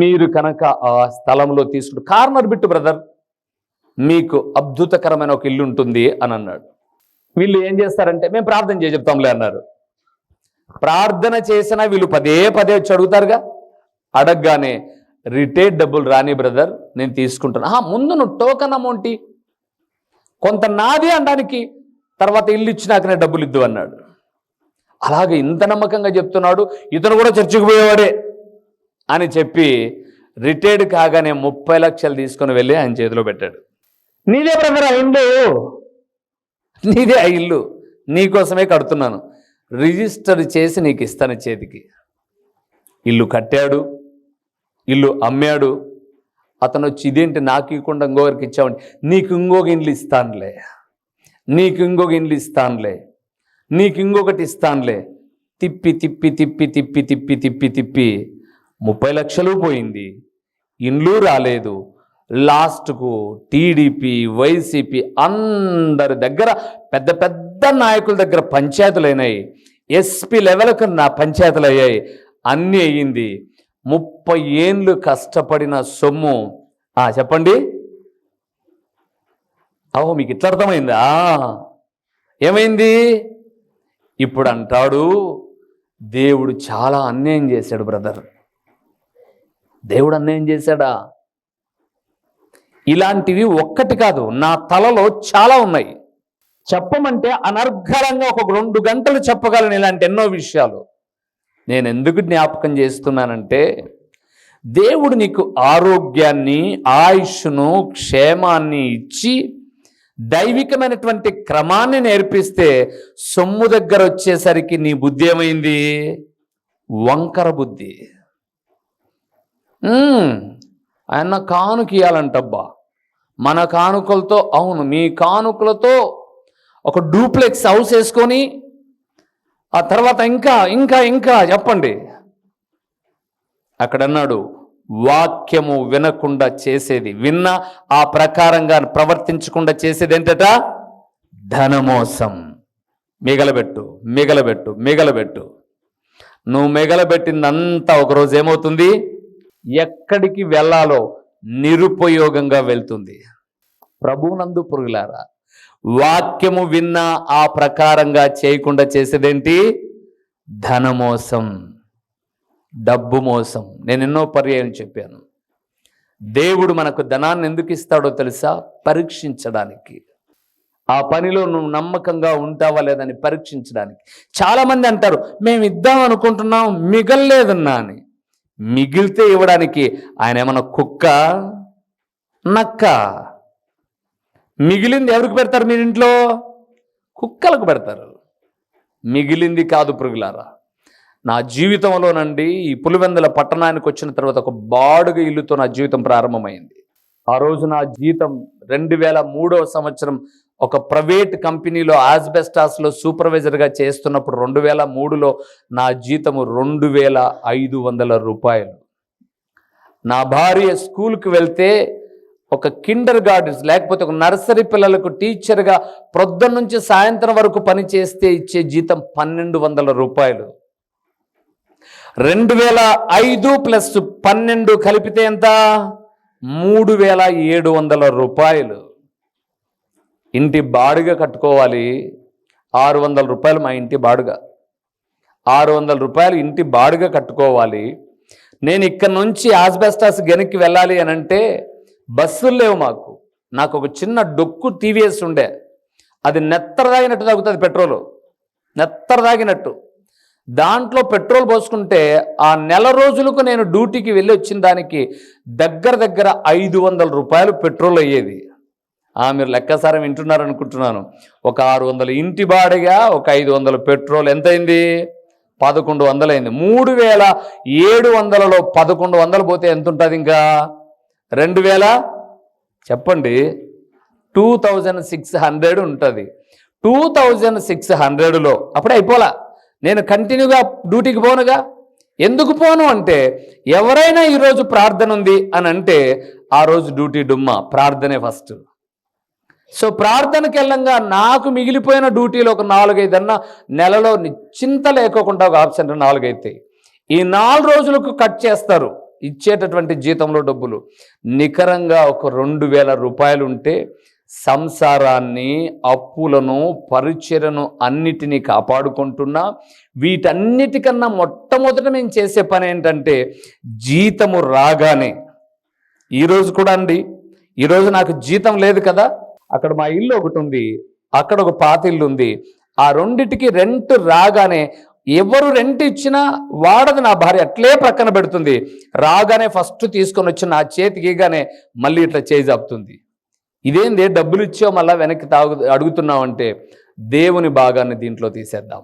మీరు కనుక ఆ స్థలంలో తీసుకుంటు కార్నర్ బిట్టు బ్రదర్. మీకు అద్భుతకరమైన ఒక ఇల్లు ఉంటుంది అని అన్నాడు. వీళ్ళు ఏం చేస్తారంటే మేము ప్రార్థన చేసి చెప్తాంలే అన్నారు. ప్రార్థన చేసినా వీళ్ళు పదే పదే వచ్చి అడుగుతారుగా. అడగగానే రిటైర్డ్ డబ్బులు రాని బ్రదర్ నేను తీసుకుంటాను ఆహా, ముందు నువ్వు టోకన్ అమౌంట్ కొంత నాది అనడానికి తర్వాత ఇల్లు ఇచ్చినాకనే డబ్బులు ఇద్దు అన్నాడు. అలాగే ఇంత నమ్మకంగా చెప్తున్నాడు. ఇతను కూడా చర్చికి పోయేవాడే. అని చెప్పి రిటైర్డ్ కాగానే ముప్పై లక్షలు తీసుకొని వెళ్ళి ఆయన చేతిలో పెట్టాడు. నీదే బ్రదర్ ఆ ఇల్లు? నీదే ఆ ఇల్లు. నీకోసమే కడుతున్నాను. రిజిస్టర్ చేసి నీకు ఇస్తాను చేతికి. ఇల్లు కట్టాడు. ఇల్లు అమ్మాడు. అతను వచ్చి ఇదేంటి నాకు ఇవ్వకుండా ఇంకొకరికి ఇచ్చామండి నీకు ఇంకొక ఇండ్లు ఇస్తానులే. నీకు ఇంకొక ఇండ్లు ఇస్తానులే. నీకు ఇంకొకటి ఇస్తానులే. తిప్పి తిప్పి తిప్పి తిప్పి తిప్పి తిప్పి తిప్పి ముప్పై లక్షలు పోయింది. ఇండ్లు రాలేదు. లాస్ట్కు టీడీపీ వైసీపీ అందరి దగ్గర పెద్ద పెద్ద నాయకుల దగ్గర పంచాయతీలు అయినాయి. ఎస్పీ లెవెల్కు నా పంచాయతీలు అయ్యాయి. అన్నీ అయ్యింది. ముప్పై ఏండ్లు కష్టపడిన సొమ్ము. చెప్పండి. అహో మీకు ఇట్లా అర్థమైందా? ఏమైంది? ఇప్పుడు అంటాడు దేవుడు చాలా అన్యాయం చేశాడు బ్రదర్. దేవుడు అన్యాయం చేశాడా? ఇలాంటివి ఒక్కటి కాదు నా తలలో చాలా ఉన్నాయి. చెప్పమంటే అనర్ఘలంగా ఒక రెండు గంటలు చెప్పగలను ఇలాంటి ఎన్నో విషయాలు. నేను ఎందుకు జ్ఞాపకం చేస్తున్నానంటే దేవుడు నీకు ఆరోగ్యాన్ని ఆయుష్ను క్షేమాన్ని ఇచ్చి దైవికమైనటువంటి క్రమాన్ని నేర్పిస్తే సొమ్ము దగ్గర వచ్చేసరికి నీ బుద్ధి ఏమైంది? వంకర బుద్ధి. ఆయన కానుక ఇవ్వాలంటబ్బా మన కానుకలతో అవును మీ కానుకలతో ఒక డూప్లెక్స్ హౌస్ వేసుకొని ఆ తర్వాత ఇంకా ఇంకా ఇంకా చెప్పండి. అక్కడన్నాడు వాక్యము వినకుండా చేసేది విన్న ఆ ప్రకారంగా ప్రవర్తించకుండా చేసేది ఏంటట? ధనమోసం. మిగలబెట్టు మిగలబెట్టు మిగలబెట్టు. నువ్వు మిగలబెట్టిందంతా ఒకరోజు ఏమవుతుంది? ఎక్కడికి వెళ్ళాలో నిరుపయోగంగా వెళ్తుంది. ప్రభువునందు పురుగులారా వాక్యము విన్నా ఆ ప్రకారంగా చేయకుండా చేసేదేంటి? ధనమోసం డబ్బు మోసం. నేను ఎన్నో పర్యాయం చెప్పాను. దేవుడు మనకు ధనాన్ని ఎందుకు ఇస్తాడో తెలుసా? పరీక్షించడానికి. ఆ పనిలో నువ్వు నమ్మకంగా ఉంటావా లేదని పరీక్షించడానికి. చాలామంది అంటారు మేము ఇద్దాం అనుకుంటున్నాం మిగల్లేదన్నా అని. మిగిలితే ఇవ్వడానికి ఆయన ఏమన్నా కుక్క నక్క? మిగిలింది ఎవరికి పెడతారు మీరు ఇంట్లో? కుక్కలకు పెడతారు. మిగిలింది కాదు పురుగులారా నా జీవితంలోనండి ఈ పులివెందుల పట్టణానికి వచ్చిన తర్వాత ఒక బాడుగ ఇల్లుతో నా జీవితం ప్రారంభమైంది. ఆ రోజు నా జీతం రెండు వేల మూడవ సంవత్సరం ఒక ప్రైవేట్ కంపెనీలో ఆస్బెస్టాస్లో సూపర్వైజర్గా చేస్తున్నప్పుడు రెండు వేల మూడులో నా జీతము రెండు వేల ఐదు వందల రూపాయలు. నా భార్య స్కూల్కి వెళ్తే ఒక కిండర్ గార్డెన్స్ లేకపోతే ఒక నర్సరీ పిల్లలకు టీచర్గా ప్రొద్దున నుంచి సాయంత్రం వరకు పని చేస్తే ఇచ్చే జీతం పన్నెండు వందల రూపాయలు. రెండు వేల ఐదు ప్లస్ పన్నెండు కలిపితే ఎంత? మూడు వేల ఏడు వందల రూపాయలు. ఇంటి బాడుగ కట్టుకోవాలి. ఆరు వందల రూపాయలు మా ఇంటి బాడుగ. ఆరు వందల రూపాయలు ఇంటి బాడుగ కట్టుకోవాలి. నేను ఇక్కడ నుంచి ఆస్బెస్టాస్ గనికి వెళ్ళాలి అని అంటే బస్సులు లేవు మాకు. నాకు ఒక చిన్న డొక్కు టీవీఎస్ ఉండే. అది నెత్తర తాగినట్టు తాగుతుంది పెట్రోలు. నెత్తర తాగినట్టు. దాంట్లో పెట్రోల్ పోసుకుంటే ఆ నెల రోజులకు నేను డ్యూటీకి వెళ్ళి వచ్చిన దానికి దగ్గర దగ్గర ఐదు వందల రూపాయలు పెట్రోల్ అయ్యేది. మీరు లెక్కసారం వింటున్నారు అనుకుంటున్నాను ఒక ఆరు వందల ఇంటి బాడిగా ఒక ఐదు వందల పెట్రోల్ ఎంతైంది? పదకొండు వందలైంది. అయింది మూడు వేల ఏడు వందలలో పదకొండు వందలు పోతే ఎంత ఉంటుంది ఇంకా? రెండు వేల? చెప్పండి. టూ థౌజండ్ సిక్స్ హండ్రెడ్ ఉంటుంది. టూ థౌజండ్ సిక్స్ హండ్రెడ్లో అప్పుడే అయిపోలా. నేను కంటిన్యూగా డ్యూటీకి పోనుగా? ఎందుకు పోను అంటే ఎవరైనా ఈరోజు ప్రార్థన ఉంది అని అంటే ఆ రోజు డ్యూటీ డుమ్మ ప్రార్థనే ఫస్ట్. సో ప్రార్థనకి వెళ్ళంగా నాకు మిగిలిపోయిన డ్యూటీలో ఒక నాలుగైదన్నా నెలలో చింత లేకోకుండా ఒక ఆప్షన్ నాలుగైతే. ఈ నాలుగు రోజులకు కట్ చేస్తారు ఇచ్చేటటువంటి జీతంలో డబ్బులు. నికరంగా ఒక రెండు వేల రూపాయలు ఉంటే సంసారాన్ని అప్పులను పరిచయను అన్నిటినీ కాపాడుకుంటున్నా. వీటన్నిటికన్నా మొట్టమొదట మేము చేసే పని ఏంటంటే జీతము రాగానే. ఈరోజు కూడా అండి. ఈరోజు నాకు జీతం లేదు కదా? అక్కడ మా ఇల్లు ఒకటి ఉంది. అక్కడ ఒక పాత ఇల్లు ఉంది. ఆ రెండిటికి రెంట్ రాగానే ఎవరు రెంట్ ఇచ్చినా వాడదు నా భార్య. అట్లే ప్రక్కన పెడుతుంది. రాగానే ఫస్ట్ తీసుకొని వచ్చి నా చేతికిగానే మళ్ళీ ఇట్లా చేయి జాపుతుంది. ఇదేంది? డబ్బులు ఇచ్చావు మళ్ళీ వెనక్కి తాగు అడుగుతున్నావంటే దేవుని భాగాన్ని దీంట్లో తీసేద్దాం.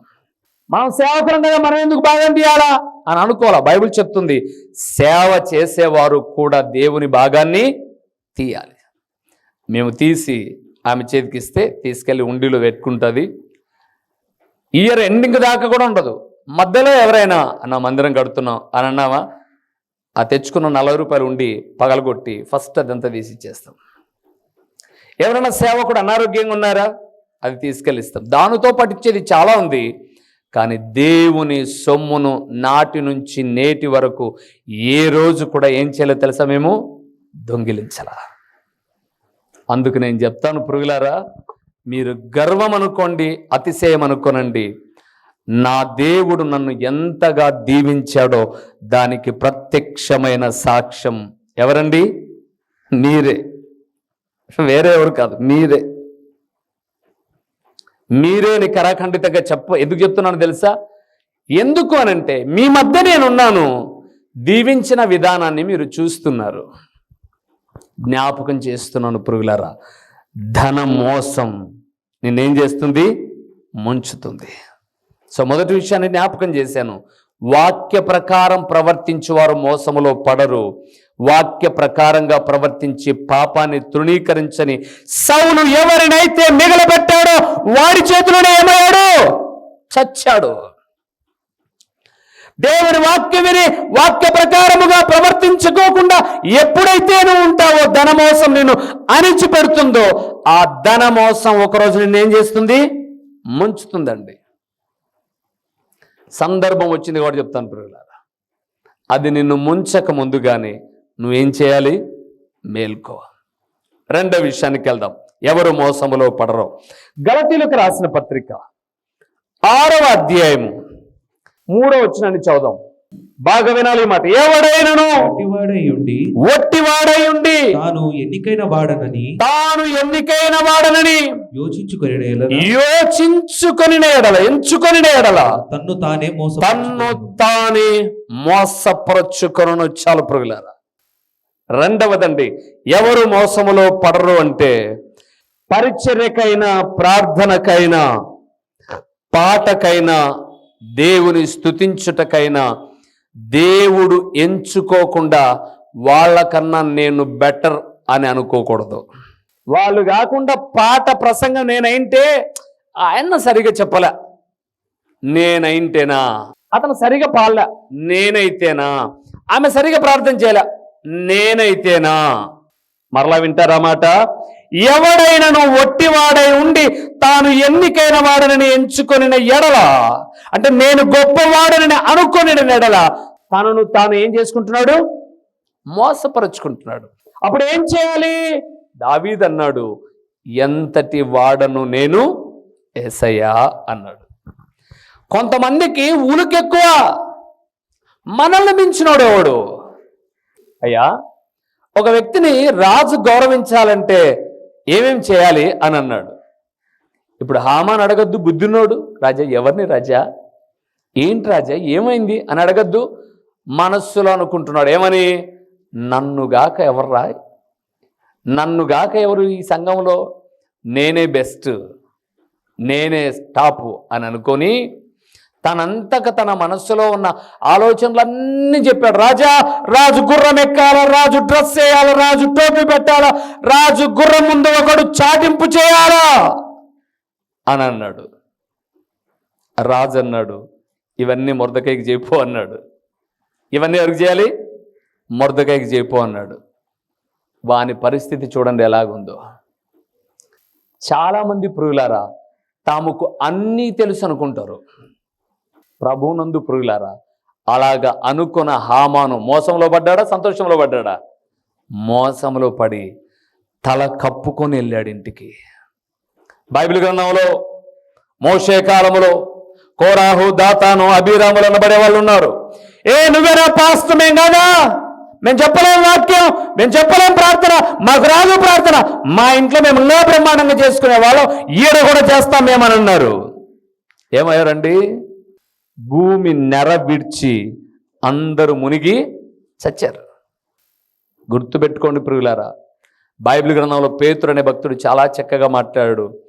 మనం సేవకులం కదా మనం ఎందుకు భాగం తీయాలా? అని అనుకోవాలా? బైబిల్ చెప్తుంది సేవ చేసేవారు కూడా దేవుని భాగాన్ని తీయాలి. మేము తీసి ఆమె చేతికి ఇస్తే తీసుకెళ్ళి ఉండిలో పెట్టుకుంటుంది. ఇయర్ ఎండింగ్ దాకా కూడా ఉండదు. మధ్యలో ఎవరైనా నా మందిరం కడుతున్నాం అని అన్నావా? ఆ తెచ్చుకున్న నలభై రూపాయలు ఉండి పగలగొట్టి ఫస్ట్ అదంతా తీసి ఇచ్చేస్తాం. ఎవరైనా సేవకుడు అనారోగ్యంగా ఉన్నారా? అది తీసుకెళ్ళి ఇస్తాం. దానితో పట్టించేది చాలా ఉంది. కానీ దేవుని సొమ్మును నాటి నుంచి నేటి వరకు ఏ రోజు కూడా ఏం చేయాలో తెలుసా మేము? దొంగిలించలా. అందుకు నేను చెప్తాను పురుగులారా మీరు గర్వం అనుకోండి అతిశయం అనుకోనండి. నా దేవుడు నన్ను ఎంతగా దీవించాడో దానికి ప్రత్యక్షమైన సాక్ష్యం ఎవరండి? మీరే. వేరే ఎవరు కాదు మీరే. మీరే కరాఖండితంగా చెప్ప ఎందుకు చెప్తున్నాను తెలుసా? ఎందుకు అనంటే మీ మధ్య నేనున్నాను దీవించిన విధానాన్ని మీరు చూస్తున్నారు. జ్ఞాపకం చేస్తున్నాను పురుగులారా ధన మోసం నిన్నేం చేస్తుంది? ముంచుతుంది. సో మొదటి విషయాన్ని జ్ఞాపకం చేశాను. వాక్య ప్రకారం ప్రవర్తించేవారు మోసములో పడరు. వాక్య ప్రకారంగా ప్రవర్తించి పాపాన్ని తృణీకరించని సౌలు ఎవరినైతే మిగలబెట్టాడో వాడి చేతిలోనే ఏమయ్యాడు? చచ్చాడు. దేవుని వాక్యం విని వాక్య ప్రకారముగా ప్రవర్తించుకోకుండా ఎప్పుడైతే నువ్వు ఉంటావో ధనమోసం నేను అణిచిపెడుతుందో ఆ ధనమోసం ఒకరోజు నిన్ను ఏం చేస్తుంది? ముంచుతుందండి. సందర్భం వచ్చింది కూడా చెప్తాను పిల్లలారా అది నిన్ను ముంచక ముందుగానే నువ్వేం చేయాలి? మేల్కో రెండో విషయానికి వెళ్దాం. ఎవరు మోసములో పడరో? గలతీలకు రాసిన పత్రిక ఆరవ అధ్యాయము మూడో వచ్చినాన్ని చదుదాం బాగా వినాలి మాట. ఎవడైనను అట్టివాడై ఉండి ఒట్టివాడై ఉండి తాను ఎన్నికైన వాడనని తాను ఎన్నికైన వాడనని యోచించుకొని యోచించుకొని ఎడల ఎంచుకొని ఎడల. తన్ను తానే తన్ను మోసం తానే మోసపరచుకొను చాలు పురుగులారా రెండవదండి ఎవరు మోసములో పడరు అంటే పరిచర్యకైనా ప్రార్థనకైనా పాటకైనా దేవుని స్థుతించుటకైనా దేవుడు ఎంచుకోకుండా వాళ్ళకన్నా నేను బెటర్ అని అనుకోకూడదు. వాళ్ళు కాకుండా పాట ప్రసంగం నేనైంటే ఆయన సరిగా చెప్పలే. నేనైంటేనా? అతను సరిగా పాడలే. నేనైతేనా? ఆమె సరిగా ప్రార్థన చేయలే. నేనైతేనా? మరలా వింటారా మాట? ఎవడైనను ఒట్టివాడై ఉండి తాను ఎన్నికైన వాడనని ఎంచుకొనిన ఎడల. అంటే నేను గొప్పవాడనని అనుకొనిన ఎడల. తనను తాను ఏం చేసుకుంటున్నాడు? మోసపరుచుకుంటున్నాడు. అప్పుడు ఏం చేయాలి? దావీద్ అన్నాడు ఎంతటి వాడను నేను? ఏసయ్యా అన్నాడు. కొంతమందికి ఉలుకెక్కువ. మనల్ని మించినోడు ఎవడు? అయ్యా ఒక వ్యక్తిని రాజు గౌరవించాలంటే ఏమేం చేయాలి అని అన్నాడు. ఇప్పుడు హామాన్ అడగద్దు బుద్ధినోడు. రాజా ఎవరిని రాజా? ఏంటి రాజా ఏమైంది అని అడగద్దు. మనస్సులో అనుకుంటున్నాడు ఏమని? నన్నుగాక ఎవర్రా నన్నుగాక ఎవరు ఈ సంఘంలో? నేనే బెస్ట్ నేనే టాపు అని అనుకొని తనంతక తన మనస్సులో ఉన్న ఆలోచనలన్నీ చెప్పాడు. రాజా రాజు గుర్రం ఎక్కాల రాజు డ్రెస్ వేయాల రాజు టోపీ పెట్టాలా రాజు గుర్రం ముందు ఒకడు చాటింపు చేయాలా? అని అన్నాడు. రాజు అన్నాడు ఇవన్నీ మొరదకైకి చేయిపో అన్నాడు. ఇవన్నీ ఎవరికి చేయాలి? మొరదకైకి చేయిపో అన్నాడు. వాని పరిస్థితి చూడండి ఎలాగుందో. చాలామంది పురుగులారా తాముకు అన్నీ తెలుసు అనుకుంటారు. ప్రభునందు పురుగులారా అలాగా అనుకున్న హామాను మోసంలో పడ్డాడా సంతోషంలో పడ్డాడా? మోసంలో పడి తల కప్పుకొని వెళ్ళాడు ఇంటికి. బైబిల్ గ్రంథంలో మోసే కాలంలో కోరాహు దాతాను అభిరాములు అనబడే వాళ్ళు ఉన్నారు. ఏ నువ్వేనా పాస్తమేం కాదా? మేము చెప్పలేం వాక్యం మేము చెప్పలేం ప్రార్థన మాకు రాదు ప్రార్థన. మా ఇంట్లో మేము ఇంకా బ్రహ్మాండంగా చేసుకునే వాళ్ళం ఈడ కూడా చేస్తాం మేమని అన్నారు. ఏమయ్యారండి? భూమి నెర విడిచి అందరూ మునిగి చచ్చారు. గుర్తుపెట్టుకోండి ప్రియులారా బైబిల్ గ్రంథంలో పేతురు అనే భక్తుడు చాలా చక్కగా మాట్లాడాడు.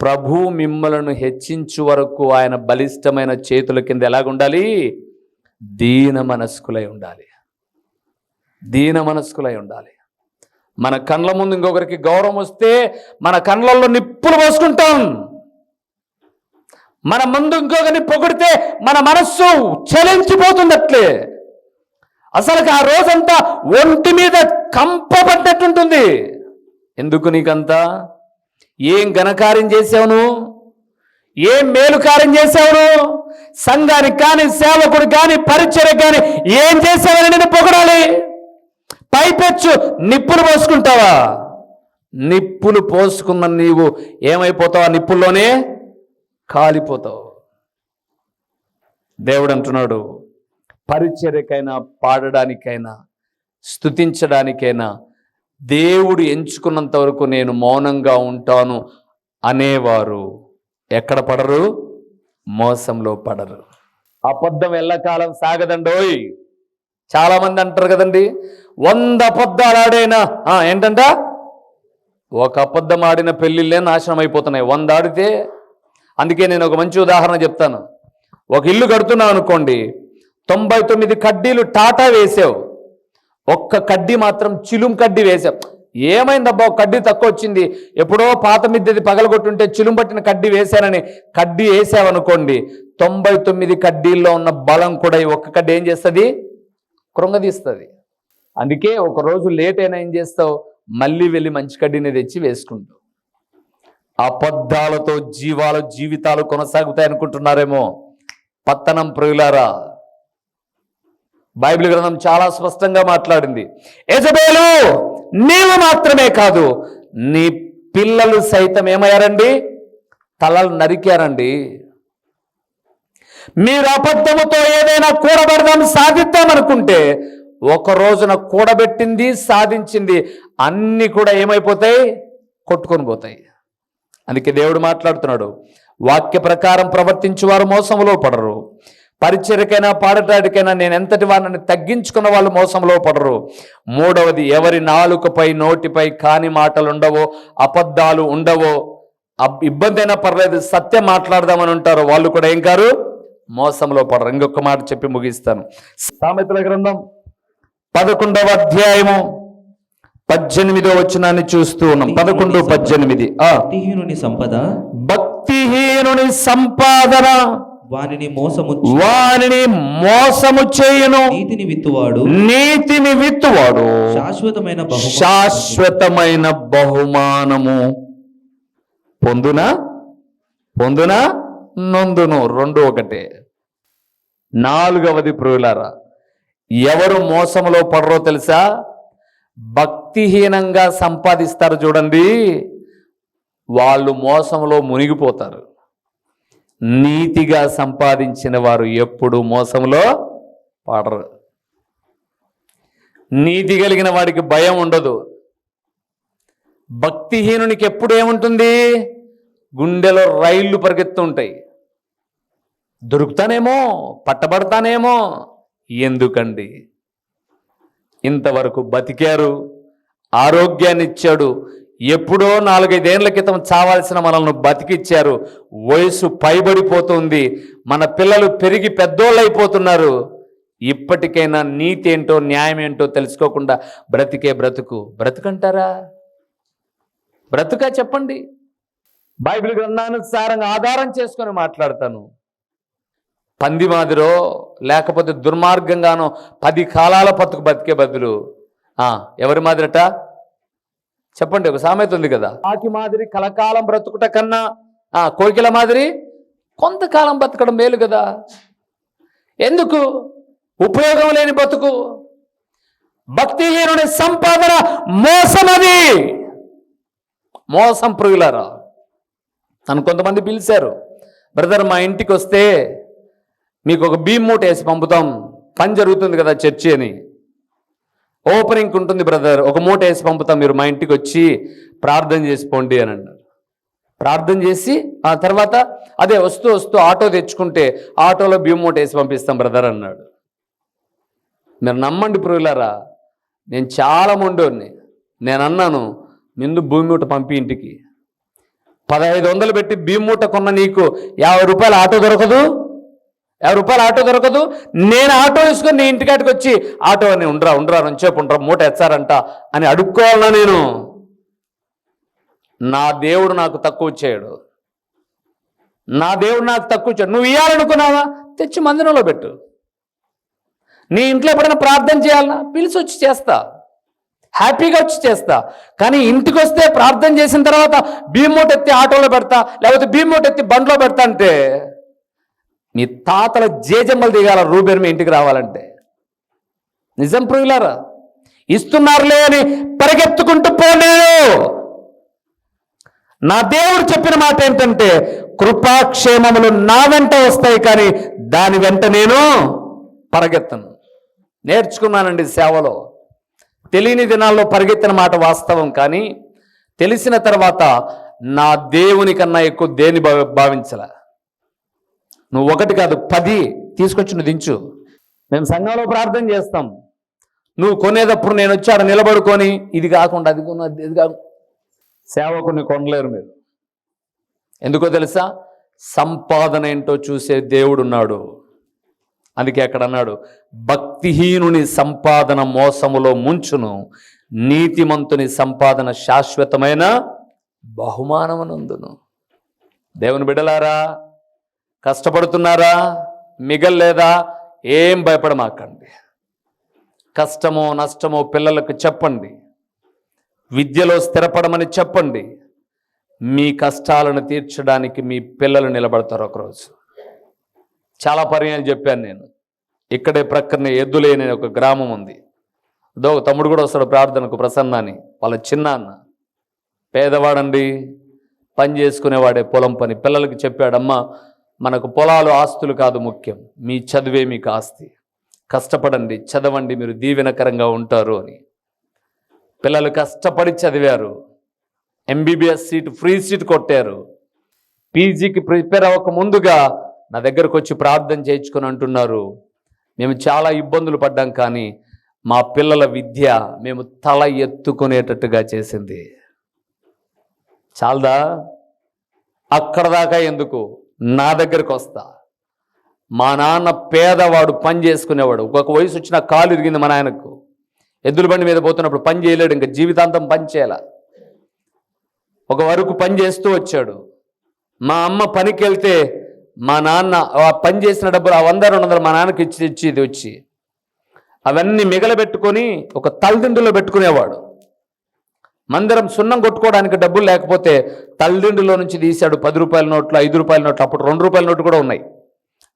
ప్రభు మిమ్మలను హెచ్చించు వరకు ఆయన బలిష్టమైన చేతుల కింద ఎలాగుండాలి? దీన మనస్కులై ఉండాలి. దీన మనస్కులై ఉండాలి. మన కండ్ల ముందు ఇంకొకరికి గౌరవం వస్తే మన కండ్లలో నిప్పులు పోసుకుంటాం. మన ముందు ఇంకొకరిని పొగిడితే మన మనస్సు చలించిపోతుంది అసలు ఆ రోజంతా ఒంటి మీద కంపబడ్డట్టుంటుంది ఎందుకు నీకంతా? ఏం ఘనకార్యం చేసావు నువ్వు ఏం మేలు కార్యం చేసావు నువ్వు సంఘానికి కానీ సేవకుడు కానీ పరిచయకు కానీ ఏం చేసావని నేను పొగడాలి? పైపెచ్చు నిప్పులు పోసుకుంటావా? నిప్పులు పోసుకున్న నీవు ఏమైపోతావా నిప్పుల్లోనే? కాలిపోతావు. దేవుడు అంటున్నాడు పరిచర్యకైనా పాడడానికైనా స్తుతించడానికైనా దేవుడు ఎంచుకున్నంత వరకు నేను మౌనంగా ఉంటాను అనేవారు ఎక్కడ పడరు? మోసంలో పడరు. అబద్ధం ఎల్లకాలం సాగదండోయ్. చాలామంది అంటారు కదండి వంద అబద్ధాలు ఆడైనా ఏంటంట? ఒక అబద్ధం ఆడిన పెళ్ళిళ్ళే నాశనం అయిపోతున్నాయి. వంద ఆడితే అందుకే నేను ఒక మంచి ఉదాహరణ చెప్తాను. ఒక ఇల్లు కడుతున్నావు అనుకోండి తొంభై తొమ్మిది కడ్డీలు టాటా వేసావు. ఒక్క కడ్డీ మాత్రం చిలుం కడ్డీ వేసావు. ఏమైందబ్బా కడ్డీ తక్కువ వచ్చింది. ఎప్పుడో పాత మిద్దెది పగలగొట్టుంటే చిలుం పట్టిన కడ్డీ వేశానని కడ్డీ వేసావనుకోండి తొంభై తొమ్మిది కడ్డీల్లో ఉన్న బలం కూడా ఈ ఒక్క కడ్డీ ఏం చేస్తుంది? కృంగదీస్తుంది. అందుకే ఒక రోజు లేట్ అయినా ఏం చేస్తావు? మళ్ళీ వెళ్ళి మంచి కడ్డీని తెచ్చి వేసుకుంటావు. అబద్ధాలతో జీవాలు జీవితాలు కొనసాగుతాయి అనుకుంటున్నారేమో. పత్తనం ప్రియులారా బైబిల్ గ్రంథం చాలా స్పష్టంగా మాట్లాడింది. యజబేలు నీవు మాత్రమే కాదు నీ పిల్లలు సైతం ఏమయ్యారండి? తలలు నరికారండి. మీరు అబద్ధముతో ఏదైనా కూడబెడదాం సాధిద్దాం అనుకుంటే ఒక రోజున కూడబెట్టింది సాధించింది అన్నీ కూడా ఏమైపోతాయి? కొట్టుకొని పోతాయి. అందుకే దేవుడు మాట్లాడుతున్నాడు వాక్య ప్రకారం ప్రవర్తించువారు మోసంలో పడరు. పరిచయకైనా పాడటానికైనా నేను ఎంతటి వారిని తగ్గించుకున్న వాళ్ళు మోసంలో పడరు. మూడవది ఎవరి నాలుకపై నోటిపై కాని మాటలు ఉండవో అబద్ధాలు ఉండవో అబ్- ఇబ్బంది అయినా పర్లేదు సత్యం మాట్లాడదామని ఉంటారు. వాళ్ళు కూడా ఏం కారు? మోసంలో పడరు. ఇంకొక మాట చెప్పి ముగిస్తాను. సామెతల గ్రంథం పదకొండవ అధ్యాయము పద్దెనిమిదో వచనాన్ని చూస్తూ ఉన్నాం. పదకొండు పద్దెనిమిది. భక్తిహీనుని సంపద. భక్తిహీనుని సంపాదన. వానిని మోసము వానిని మోసము చేయును. నీతిని విత్తువాడు. నీతిని విత్తువాడు. శాశ్వతమైన శాశ్వతమైన బహుమానము. పొందున? పొందున? నొందును. రెండు ఒకటే. నాలుగవది ప్రియులారా ఎవరు మోసములో పడరో తెలుసా? భక్తిహీనంగా సంపాదిస్తారు చూడండి. వాళ్ళు మోసంలో మునిగిపోతారు. నీతిగా సంపాదించిన వారు ఎప్పుడు మోసంలో పడరు. నీతి కలిగిన వాడికి భయం ఉండదు. భక్తిహీనునికి ఎప్పుడు ఏముంటుంది? గుండెలో రైళ్ళు పరిగెత్తుంటాయి. దొరుకుతానేమో పట్టబడతానేమో ఎందుకండి? ఇంతవరకు బతికారు. ఆరోగ్యాన్ని ఇచ్చాడు ఎప్పుడో నాలుగైదేళ్ళ క్రితం చావాల్సిన మనల్ని బతికిచ్చారు. వయసు పైబడిపోతుంది. మన పిల్లలు పెరిగి పెద్దోళ్ళు అయిపోతున్నారు ఇప్పటికైనా నీతి ఏంటో న్యాయం ఏంటో తెలుసుకోకుండా బ్రతికే బ్రతుకు. బ్రతుకంటారా? బ్రతుకా చెప్పండి. బైబిల్ గ్రంథానుసారంగా ఆధారం చేసుకొని మాట్లాడతాను. పంది మాదిరో లేకపోతే దుర్మార్గంగానో పది కాలాల పతుకు బతికే బదులు. ఎవరి మాదిరట? చెప్పండి ఒక సామెత ఉంది కదా. ఆకి మాదిరి కలకాలం బ్రతుకుట కన్నా ఆ, కోకిల మాదిరి కొంతకాలం బతకడం మేలు కదా. ఎందుకు? ఉపయోగం లేని బతుకు భక్తిహీనుని సంపాదన మోసమది. మోసం ప్రియులారా నన్ను కొంతమంది పిలిచారు. బ్రదర్ మా ఇంటికి వస్తే మీకు ఒక బీమ్ మూట వేసి పంపుతాం. పని జరుగుతుంది కదా చర్చి అని. ఓపెనింగ్ ఉంటుంది బ్రదర్ ఒక మూట వేసి పంపుతాం మీరు మా ఇంటికి వచ్చి ప్రార్థన చేసుకోండి అని అన్నారు ప్రార్థన చేసి ఆ తర్వాత అదే వస్తూ వస్తూ ఆటో తెచ్చుకుంటే ఆటోలో భీమ్ మూట వేసి పంపిస్తాం బ్రదర్ అన్నాడు. మీరు నమ్మండి ప్రియులారా నేను చాలా మొండోని నేను అన్నాను ముందు భూమి మూట పంపి ఇంటికి. పదహైదు వందలు పెట్టి భీమ్ మూట కొన్న నీకు యాభై రూపాయలు ఆటో దొరకదు. యాభై రూపాయలు ఆటో దొరకదు. నేను ఆటో వేసుకొని నీ ఇంటికాటికి వచ్చి ఆటో అని ఉండరా ఉండరా నుంచేపు ఉండరా మూట ఎచ్చారంట అని అడుక్కోవాలన్నా నేను? నా దేవుడు నాకు తక్కువ చేయడు నా దేవుడు నాకు తక్కువ చేయడు నువ్వు ఇవ్వాలనుకున్నావా తెచ్చి మందిరంలో పెట్టు. నీ ఇంట్లో ఎప్పుడైనా ప్రార్థన చేయాలన్నా పిలిచి వచ్చి చేస్తా. హ్యాపీగా వచ్చి చేస్తా. కానీ ఇంటికి వస్తే ప్రార్థన చేసిన తర్వాత భీమూట ఎత్తి ఆటోలో పెడతా లేకపోతే భీమూట ఎత్తి బండ్లో పెడతా అంటే మీ తాతల జేజమ్మలు దిగాల రూబేర్ మీ ఇంటికి రావాలంటే. నిజం ప్రియులారా ఇస్తున్నారులే అని పరిగెత్తుకుంటూ పోలేరు నా దేవుడు చెప్పిన మాట ఏంటంటే కృపాక్షేమములు నా వెంట వస్తాయి కానీ దాని వెంట నేను పరిగెత్తను. నేర్చుకున్నానండి సేవలో. తెలియని దినాల్లో పరిగెత్తిన మాట వాస్తవం కానీ తెలిసిన తర్వాత నా దేవుని కన్నా ఎక్కువ దేని భావించలే? నువ్వు ఒకటి కాదు పది తీసుకొచ్చి నువ్వు దించు. మేము సంఘంలో ప్రార్థన చేస్తాం. నువ్వు కొనేటప్పుడు నేను వచ్చి ఆడ నిలబడుకొని ఇది కాకుండా అది కొను అది ఇది కాకుండా సేవకుని కొనలేరు మీరు. ఎందుకో తెలుసా? సంపాదన ఏంటో చూసే దేవుడు ఉన్నాడు. అందుకే అక్కడ అన్నాడు భక్తిహీనుని సంపాదన మోసములో ముంచును. నీతిమంతుని సంపాదన శాశ్వతమైన బహుమానమునందును దేవుని బిడలారా కష్టపడుతున్నారా? మిగల్లేదా? ఏం భయపడమాకండి. కష్టమో నష్టమో పిల్లలకు చెప్పండి. విద్యలో స్థిరపడమని చెప్పండి. మీ కష్టాలను తీర్చడానికి మీ పిల్లలు నిలబడతారు ఒకరోజు. చాలా పర్యాలు చెప్పాను నేను. ఇక్కడే ప్రక్కనే ఎద్దులేని ఒక గ్రామం ఉంది. దో తమ్ముడు కూడా వస్తాడు ప్రార్థనకు ప్రసన్న అని వాళ్ళ చిన్న అన్న పేదవాడండి. పని చేసుకునేవాడే పొలం పని. పిల్లలకి చెప్పాడమ్మా మనకు పొలాలు ఆస్తులు కాదు ముఖ్యం. మీ చదివే మీకు ఆస్తి. కష్టపడండి చదవండి మీరు దీవెనకరంగా ఉంటారు అని. పిల్లలు కష్టపడి చదివారు. ఎంబీబీఎస్ సీట్ ఫ్రీ సీట్ కొట్టారు. పీజీకి ప్రిపేర్ అవ్వక ముందుగా నా దగ్గరకు వచ్చి ప్రార్థన చేయించుకొని అంటున్నారు. మేము చాలా ఇబ్బందులు పడ్డాం కానీ మా పిల్లల విద్య మేము తల ఎత్తుకునేటట్టుగా చేసింది. చాలదా? అక్కడ దాకా ఎందుకు? నా దగ్గరకు వస్తా. మా నాన్న పేదవాడు పని చేసుకునేవాడు. ఒక్కొక్క వయసు వచ్చిన కాలు ఇరిగింది మా నాయనకు ఎద్దుల బండి మీద పోతున్నప్పుడు పని చేయలేడు ఇంకా జీవితాంతం పని చేయాల. ఒక వరకు పని చేస్తూ వచ్చాడు. మా అమ్మ పనికి వెళ్తే మా నాన్న ఆ పని చేసిన డబ్బులు ఆ వంద రెండు వందలు మా నాన్నకి ఇచ్చి ఇచ్చి ఇది వచ్చి. అవన్నీ మిగలబెట్టుకొని ఒక తలదిండులో పెట్టుకునేవాడు. మందిరం సున్నం కొట్టుకోవడానికి డబ్బులు లేకపోతే తలదిండులో నుంచి తీశాడు పది రూపాయల నోట్లు ఐదు రూపాయల నోట్లు అప్పుడు రెండు రూపాయల నోట్లు కూడా ఉన్నాయి.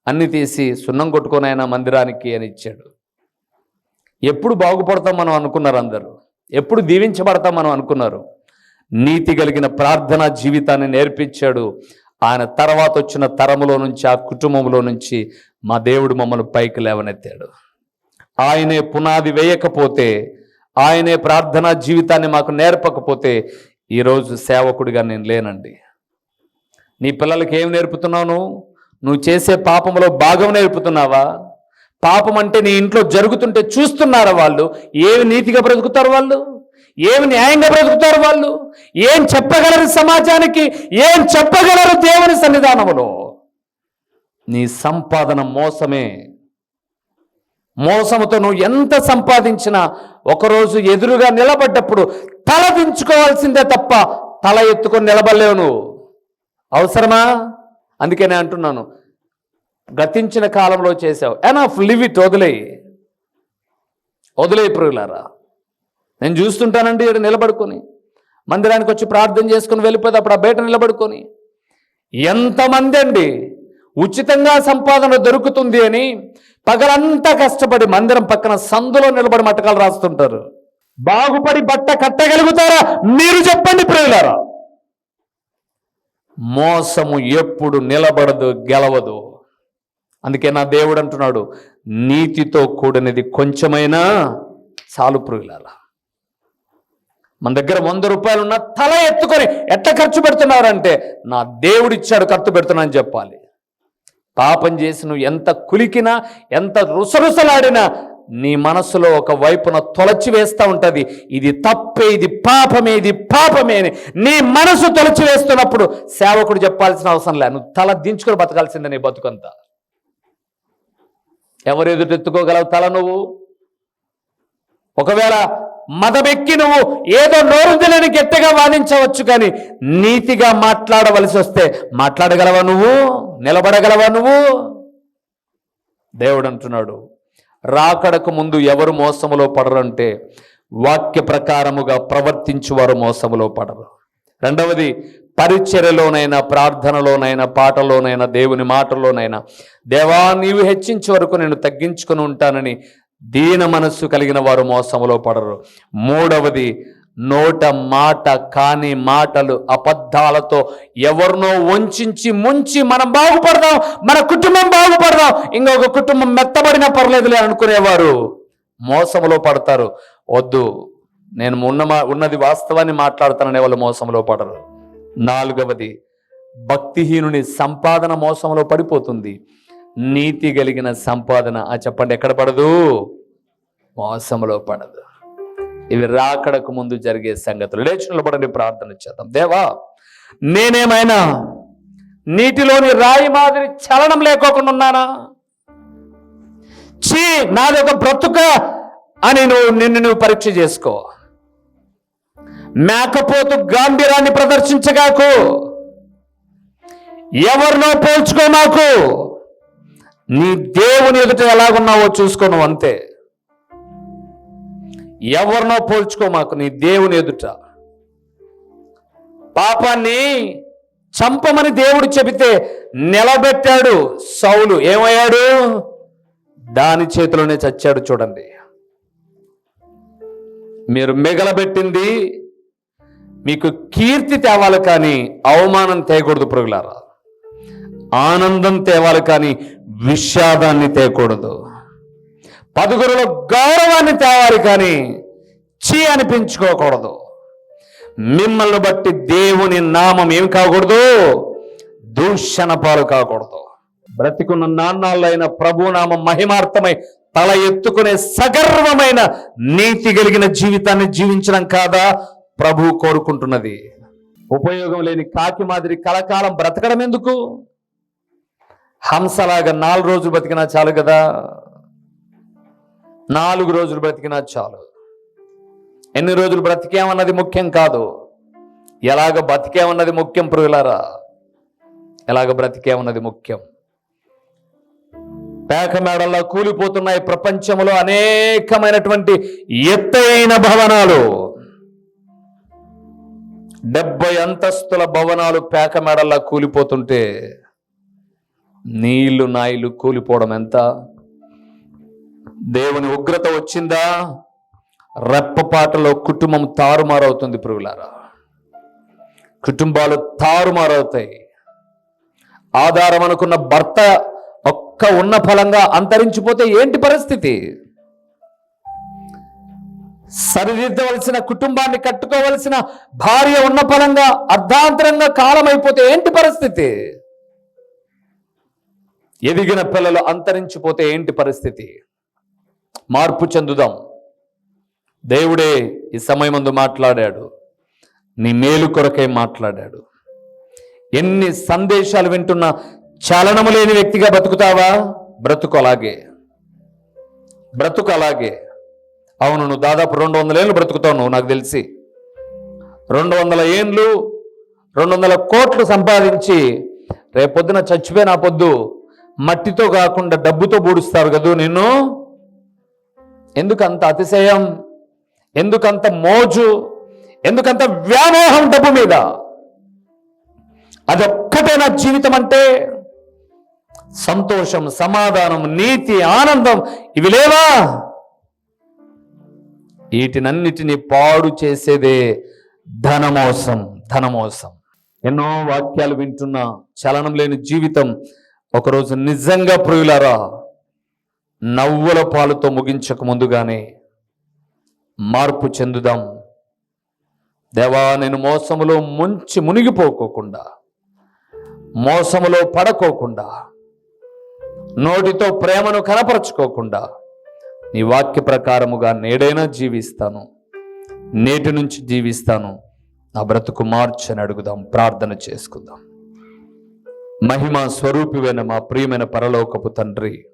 అన్ని తీసి సున్నం కొట్టుకొని ఆయన మందిరానికి అని ఇచ్చాడు. ఎప్పుడు బాగుపడతాం మనం అనుకున్నారు అందరూ. ఎప్పుడు దీవించబడతాం మనం అనుకున్నారు. నీతి కలిగిన ప్రార్థనా జీవితాన్ని నేర్పించాడు. ఆయన తర్వాత వచ్చిన తరములో నుంచి ఆ కుటుంబంలో నుంచి మా దేవుడు మమ్మల్ని పైకి లేవనెత్తాడు. ఆయనే పునాది వేయకపోతే ఆయనే ప్రార్థనా జీవితాన్ని మాకు నేర్పకపోతే ఈరోజు సేవకుడిగా నేను లేనండి. నీ పిల్లలకి ఏం నేర్పుతున్నావు నువ్వు? చేసే పాపంలో భాగం నేర్పుతున్నావా? పాపం అంటే నీ ఇంట్లో జరుగుతుంటే చూస్తున్నారా వాళ్ళు? ఏమి నీతిగా బ్రతుకుతారు వాళ్ళు? ఏమి న్యాయంగా బ్రతుకుతారు వాళ్ళు? ఏం చెప్పగలరు సమాజానికి? ఏం చెప్పగలరు దేవుని సన్నిధానములో? నీ సంపాదన మోసమే. మోసముతో నువ్వు ఎంత సంపాదించినా ఒకరోజు ఎదురుగా నిలబడ్డప్పుడు తల దించుకోవాల్సిందే తప్ప తల ఎత్తుకొని నిలబడలేవు నువ్వు. అవసరమా? అందుకే నేను అంటున్నాను. గతించిన కాలంలో చేసావు. ఎనఫ్ లివ్ ఇట్ వదిలేయి. వదిలే ప్రియులారా. నేను చూస్తుంటానండి ఇక్కడ నిలబడుకొని. మందిరానికి వచ్చి ప్రార్థన చేసుకుని వెళ్ళిపోతే అప్పుడు ఆ బయట నిలబడుకొని. ఎంతమంది అండి ఉచితంగా సంపాదన దొరుకుతుంది అని పగలంతా కష్టపడి మందిరం పక్కన సందులో నిలబడి మటకాలు రాస్తుంటారు. బాగుపడి బట్ట కట్టగలుగుతారా? మీరు చెప్పండి ప్రియులారా. మోసము ఎప్పుడు నిలబడదు గెలవదు. అందుకే నా దేవుడు అంటున్నాడు నీతితో కూడినది కొంచెమైనా చాలు ప్రియులారా. మన దగ్గర వంద రూపాయలు ఉన్న తల ఎత్తుకొని ఎట్లా ఖర్చు పెడుతున్నారంటే నా దేవుడిచ్చాడు ఖర్చు పెడుతున్నా అని చెప్పాలి. పాపం చేసి నువ్వు ఎంత కులికినా ఎంత రుసరుసలాడినా నీ మనసులో ఒక వైపున తొలచి వేస్తూ ఉంటుంది. ఇది తప్పే ఇది పాపమే ఇది పాపమే అని నీ మనసు తొలచి వేస్తున్నప్పుడు సేవకుడు చెప్పాల్సిన అవసరం లే. నువ్వు తల దించుకొని బతకాల్సిందే నీ బతుకంతా. ఎవరు ఎదుటెత్తుకోగలవు తల నువ్వు? ఒకవేళ మదమెక్కి నువ్వు ఏదో నోరు తెలియని గట్టిగా వాదించవచ్చు కానీ నీతిగా మాట్లాడవలసి వస్తే మాట్లాడగలవా నువ్వు? నిలబడగలవా నువ్వు? దేవుడు అంటున్నాడు రాకడకు ముందు ఎవరు మోసములో పడరంటే వాక్య ప్రకారముగా ప్రవర్తించువారు మోసములో పడరు. రెండవది పరిచర్యలోనైనా ప్రార్థనలోనైనా పాటలోనైనా దేవుని మాటలోనైనా దేవా నీవు హెచ్చించే వరకు నేను తగ్గించుకొని ఉంటానని దీన మనస్సు కలిగిన వారు మోసములో పడరు. మూడవది నోట మాట కాని మాటలు అబద్ధాలతో ఎవరినో వంచి ముంచి మనం బాగుపడదాం మన కుటుంబం బాగుపడదాం ఇంకొక కుటుంబం మెత్తబడినా పర్లేదులే అనుకునేవారు. మోసములో పడతారు. వద్దు నేను ఉన్న మా- ఉన్నది వాస్తవాన్ని మాట్లాడుతాననే వాళ్ళు మోసంలో పడరు. నాలుగవది భక్తిహీనుని సంపాదన మోసంలో పడిపోతుంది. నీతి కలిగిన సంపాదన. ఆ చెప్పండి ఎక్కడ పడదు? మోసంలో పడదు. ఇవి రాకడకు ముందు జరిగే సంగతులు. లేచి నిలబడండి ప్రార్థన చేద్దాం. దేవా నేనేమైనా నీటిలోని రాయి మాదిరి చలనం లేకోకుండా ఉన్నానా? చీ నాది ఒక బ్రతుక అని నువ్వు నిన్ను నువ్వు పరీక్ష చేసుకో. మేకపోతు గాంభీరాన్ని ప్రదర్శించగాకు. ఎవరినో పోల్చుకో నాకు నీ దేవుని ఎదుట ఎలాగున్నావో చూసుకో నువ్వు అంతే. ఎవరినో పోల్చుకో మాకు నీ దేవుని ఎదుట. పాపాన్ని చంపమని దేవుడు చెబితే నిలబెట్టాడు సౌలు. ఏమయ్యాడు? దాని చేతిలోనే చచ్చాడు చూడండి. మీరు మిగలబెట్టింది మీకు కీర్తి తేవాలి కానీ అవమానం తేయకూడదు పురుగులారా ఆనందం తేవాలి కానీ విషాదాన్ని తేయకూడదు పదుగురులో గౌరవాన్ని తేవాలి కానీ చీ అనిపించుకోకూడదు. మిమ్మల్ని బట్టి దేవుని నామం ఏం కాకూడదు? దూషణ పాలు కాకూడదు. బ్రతికున్న నాన్నాళ్ళైన ప్రభునామం మహిమార్థమై తల ఎత్తుకునే సగర్వమైన నీతి కలిగిన జీవితాన్ని జీవించడం కాదా? ప్రభు కోరుకుంటున్నది. ఉపయోగం లేని కాకి మాదిరి కలకాలం బ్రతకడం ఎందుకు? హంసలాగా నాలుగు రోజులు బతికినా చాలు కదా? నాలుగు రోజులు బ్రతికినా చాలు. ఎన్ని రోజులు బ్రతికామన్నది ముఖ్యం కాదు. ఎలాగ బతికామన్నది ముఖ్యం పురుగులారా ఎలాగ బ్రతికామన్నది ముఖ్యం? పేక మేడల్లో కూలిపోతున్నాయి ప్రపంచంలో అనేకమైనటువంటి ఎత్తైన భవనాలు. డెబ్బై అంతస్తుల భవనాలు పేక మేడల్లా కూలిపోతుంటే నీళ్ళు నాయిలు కూలిపోవడం ఎంత? దేవుని ఉగ్రత వచ్చిందా? రెప్పపాటలో కుటుంబం తారుమారవుతుంది పురుగులారా కుటుంబాలు తారుమారవుతాయి. ఆధారం అనుకున్న భర్త ఒక్క ఉన్న ఫలంగా అంతరించిపోతే ఏంటి పరిస్థితి? సరిదిద్దవలసిన కుటుంబాన్ని కట్టుకోవలసిన భార్య ఉన్న ఫలంగా అర్ధాంతరంగా కాలం అయిపోతే ఏంటి పరిస్థితి? ఎదిగిన పిల్లలు అంతరించిపోతే ఏంటి పరిస్థితి? మార్పు చెందుదాం. దేవుడే ఈ సమయమందు మాట్లాడాడు. నీ మేలు కొరకై మాట్లాడాడు. ఎన్ని సందేశాలు వింటున్నా చలనము లేని వ్యక్తిగా బతుకుతావా బ్రతుకు అలాగే. బ్రతుకు అలాగే. అవును నువ్వు దాదాపు రెండు వందల ఏళ్ళు బ్రతుకుతావు నువ్వు నాకు తెలిసి. రెండు వందల ఏండ్లు రెండు వందల కోట్లు సంపాదించి రేపొద్దున చచ్చిపోయిన పొద్దు మట్టితో కాకుండా డబ్బుతో పూడుస్తారు కదూ నిన్ను? ఎందుకంత అతిశయం? ఎందుకంత మోజు? ఎందుకంత వ్యామోహం డబ్బు మీద? అదొక్కటే నా జీవితం అంటే సంతోషం సమాధానం నీతి ఆనందం ఇవి లేవా? వీటినన్నిటిని పాడు చేసేదే ధనమోసం ధనమోసం. ఎన్నో వాక్యాలు వింటున్నా చలనం లేని జీవితం ఒకరోజు నిజంగా ప్రియులారా నవ్వుల పాలతో ముగించక ముందుగానే మార్పు చెందుదాం. దేవా నేను మోసములో ముంచి మునిగిపోకోకుండా మోసములో పడకోకుండా నోటితో ప్రేమను కనపరచుకోకుండా నీ వాక్య ప్రకారముగా నేడైనా జీవిస్తాను నేటి నుంచి జీవిస్తాను. నా బ్రతుకు మార్చని అడుగుదాం ప్రార్థన చేసుకుందాం. మహిమ స్వరూపివైన మా ప్రియమైన పరలోకపు తండ్రి.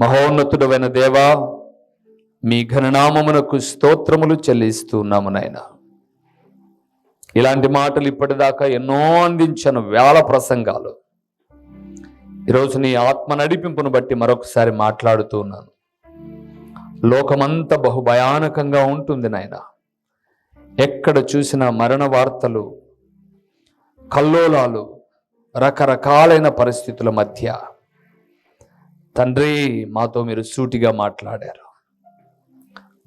మహోన్నతుడమైన దేవా మీ ఘననామమునకు స్తోత్రములు చెల్లిస్తున్నాము నాయన. ఇలాంటి మాటలు ఇప్పటిదాకా ఎన్నో అందించను వేల ప్రసంగాలు. ఈరోజు నీ ఆత్మ నడిపింపును బట్టి మరొకసారి మాట్లాడుతూ ఉన్నాను. లోకమంతా బహుభయానకంగా ఉంటుంది నాయన. ఎక్కడ చూసినా మరణ వార్తలు కల్లోలాలు రకరకాలైన పరిస్థితుల మధ్య తండ్రి మాతో మీరు సూటిగా మాట్లాడారు.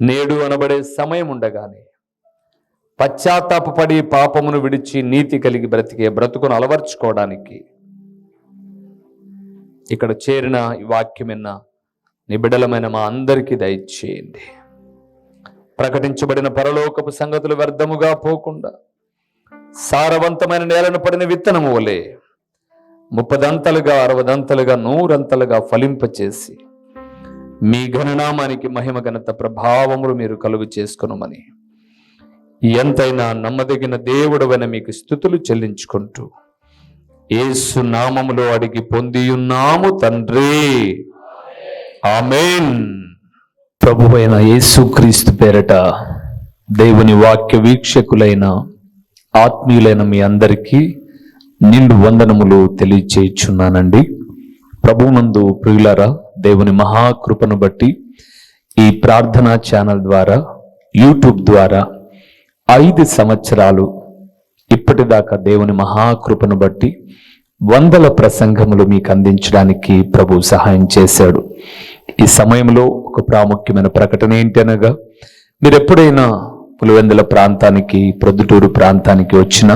నేడు అనబడే సమయం ఉండగానే పశ్చాత్తాపడి పాపమును విడిచి నీతి కలిగి బ్రతికే బ్రతుకును అలవర్చుకోవడానికి ఇక్కడ చేరిన ఈ వాక్యమిన్న నిబిడలమైన మా అందరికీ దయచేయండి. ప్రకటించబడిన పరలోకపు సంగతులు వ్యర్థముగా పోకుండా సారవంతమైన నేలను పడిన విత్తనము వలే ముప్పదంతలుగా అరవదంతలుగా నూరంతలుగా ఫలింపచేసి మీ ఘననామానికి మహిమ ఘనత ప్రభావములు మీరు కలుగు చేసుకునమని. ఎంతైనా నమ్మదగిన దేవుడవైన మీకు స్థుతులు చెల్లించుకుంటూ ఏసు నామములో అడిగి పొందియున్నాము తండ్రి. ఆమెన్. ప్రభువైన యేసుక్రీస్తు పేరట దేవుని వాక్య వీక్షకులైన ఆత్మీయులైన మీ అందరికీ నిండు వందనములు తెలియచేయుచున్నానండి. ప్రభునందు ప్రియులారా దేవుని మహాకృపను బట్టి ఈ ప్రార్థనా ఛానల్ ద్వారా యూట్యూబ్ ద్వారా ఐదు సంవత్సరాలు ఇప్పటిదాకా దేవుని మహాకృపను బట్టి వందల ప్రసంగములు మీకు అందించడానికి ప్రభు సహాయం చేశాడు. ఈ సమయంలో ఒక ప్రాముఖ్యమైన ప్రకటన ఏంటి అనగా మీరు ఎప్పుడైనా పులివెందుల ప్రాంతానికి ప్రొద్దుటూరు ప్రాంతానికి వచ్చినా